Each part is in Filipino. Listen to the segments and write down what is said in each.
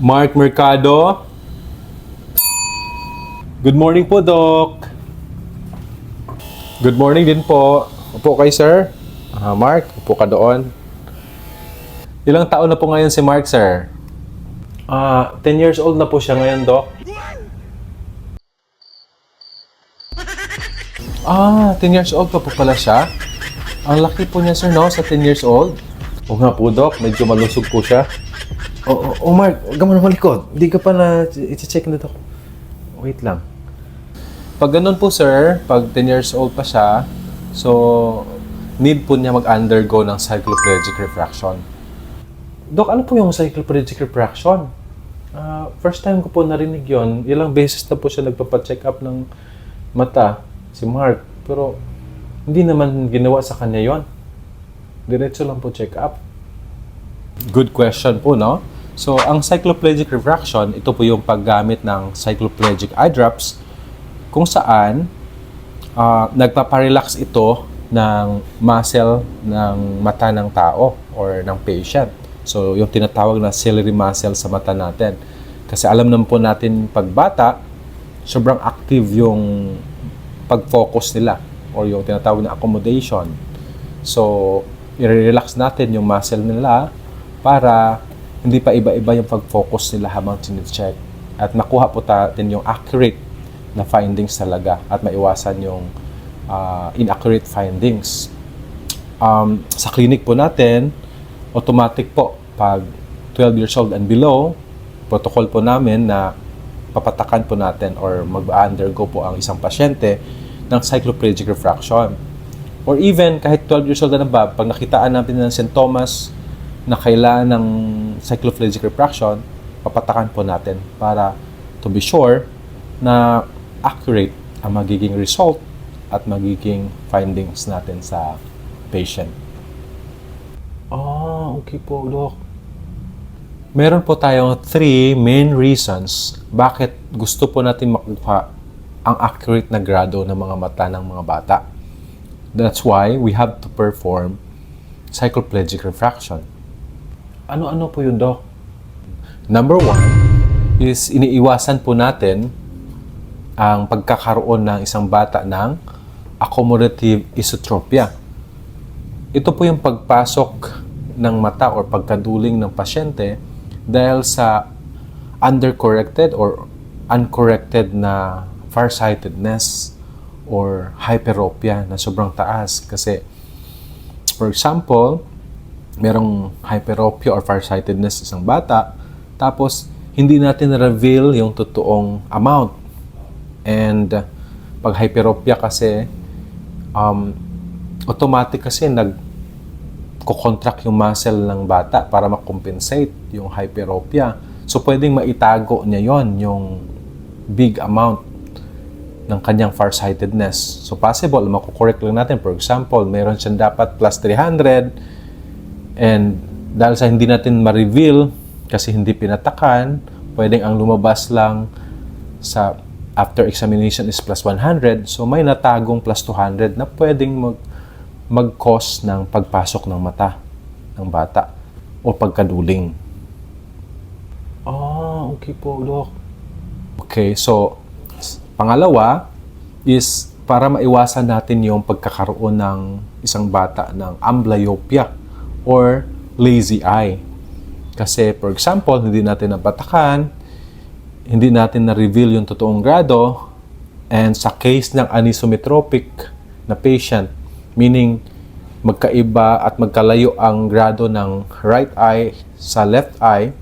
Mark Mercado. Good morning po, Doc. Good morning din po. Upo kay sir. Ah, Mark, upo ka doon. Ilang taon na po ngayon si Mark, sir? Ah, 10 years old na po siya ngayon, Doc. Ah, 10 years old pa po pala siya. Ang laki po niya, sir, no? Sa 10 years old. O nga po, Doc. Medyo malusog po siya. O, oh, Mark, huwag ka mo na malikod. Hindi ka pa na i-check na, Doc. Wait lang. Pag ganun po, sir, pag 10 years old pa siya, so, need po niya mag-undergo ng cycloplegic refraction. Dok, ano po yung cycloplegic refraction? Ah, first time ko po narinig yon. Ilang beses na po siya nagpapacheck up ng mata, si Mark. Pero, hindi naman ginawa sa kanya yon. Diretso lang po check up. Good question po, no? So, ang cycloplegic refraction, ito po yung paggamit ng cycloplegic eye drops kung saan ah, nagpaparelax ito ng muscle ng mata ng tao or ng patient. So, yung tinatawag na ciliary muscle sa mata natin. Kasi alam naman po natin pag bata, sobrang active yung pag-focus nila or yung tinatawag na accommodation. So, i-relax natin yung muscle nila para hindi pa iba-iba yung pag-focus nila habang chinecheck. At makuha po natin yung accurate na findings talaga at maiwasan yung ah, inaccurate findings. Um, sa clinic po natin, automatic po pag 12 years old and below, protocol po namin na papatakan po natin or mag-undergo po ang isang pasyente ng cycloplegic refraction. Or even kahit 12 years old na ba, pag nakitaan natin ng sintomas na kailangan ng cycloplegic refraction, papatakan po natin para to be sure na accurate ang magiging result at magiging findings natin sa patient. Ah, okay po, Doc. Meron po tayong three main reasons bakit gusto po natin makuha ang accurate na grado ng mga mata ng mga bata. That's why we have to perform cycloplegic refraction. Ano-ano po yun, Doc? Number one is iniiwasan po natin ang pagkakaroon ng isang bata ng accommodative esotropia. Ito po yung pagpasok ng mata or pagkaduling ng pasyente dahil sa undercorrected or uncorrected na farsightedness or hyperopia na sobrang taas. Kasi, for example, merong hyperopia or farsightedness sa isang bata, tapos hindi natin reveal yung totoong amount. And uh, pag hyperopia kasi, um, automatic kasi nag contract yung muscle ng bata para makompensate yung hyperopia. So, pwedeng maitago niya yon yung big amount ng kanyang farsightedness. So, possible, makukorek lang natin. For example, meron siyang dapat plus 300 and dahil sa hindi natin ma-reveal kasi hindi pinatakan, pwedeng ang lumabas lang sa after examination is plus 100. So, may natagong plus 200 na pwedeng mag mag-cause ng pagpasok ng mata ng bata o pagkaduling. Ah, okay po, Doc. Okay, so pangalawa is para maiwasan natin yung pagkakaroon ng isang bata ng amblyopia or lazy eye. Kasi for example, hindi natin nabatakan, hindi natin na-reveal yung totoong grado, and sa case ng anisometropic na patient, meaning magkaiba at magkalayo ang grado ng right eye sa left eye,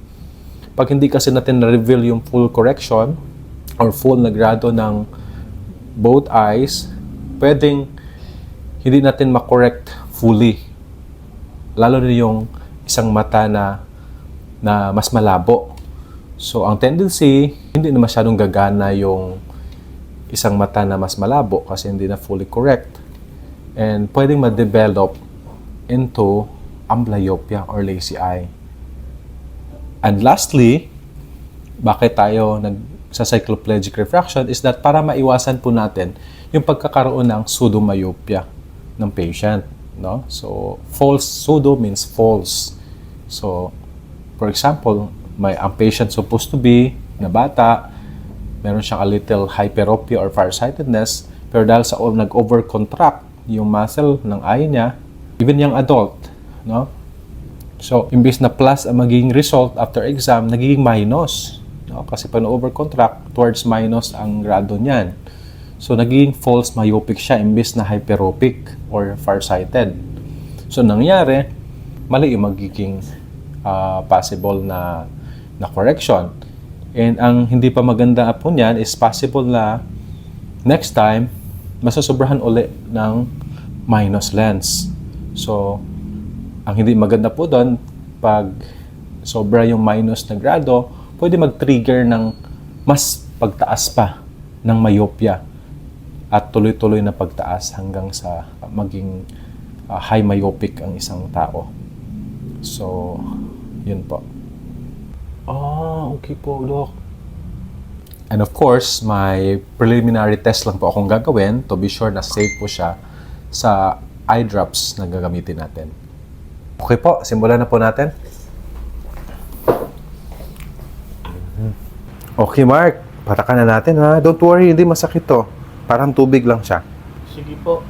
pag hindi kasi natin na-reveal yung full correction or full na grado ng both eyes, pwedeng hindi natin makorrect fully. Lalo na yung isang mata na, na mas malabo. So, ang tendency, hindi na masyadong gagana yung isang mata na mas malabo kasi hindi na fully correct. And pwedeng ma-develop into amblyopia or lazy eye. And lastly, bakit tayo nag sa cycloplegic refraction is that para maiwasan po natin yung pagkakaroon ng pseudomyopia ng patient, no? So, false pseudo means false. So, for example, may ang patient supposed to be na bata, meron siyang a little hyperopia or farsightedness, pero dahil sa nag-overcontract yung muscle ng eye niya, even yung adult, no? So, imbis na plus ang magiging result after exam, nagiging minus. No? Kasi pag na-overcontract, towards minus ang grado niyan. So, nagiging false myopic siya imbis na hyperopic or farsighted. So, nangyari, mali yung magiging ah, possible na, na correction. And ang hindi pa maganda po niyan is possible na next time, masasobrahan uli ng minus lens. So, ang hindi maganda po doon, pag sobra yung minus na grado, pwede mag-trigger ng mas pagtaas pa ng myopia at tuloy-tuloy na pagtaas hanggang sa maging uh, high myopic ang isang tao. So, yun po. Ah, okay po, Doc. And of course, may preliminary test lang po akong gagawin to be sure na safe po siya sa eye drops na gagamitin natin. Okay po, simulan na po natin. Okay, Mark. Patakan na natin ha. Don't worry, hindi masakit to. Parang tubig lang siya. Sige po.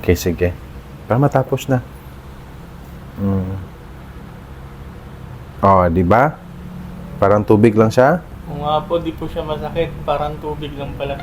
Okay, sige. Para matapos na. Mm. Oh, di ba? Parang tubig lang siya. Kung nga po, di po siya masakit. Parang tubig lang pala.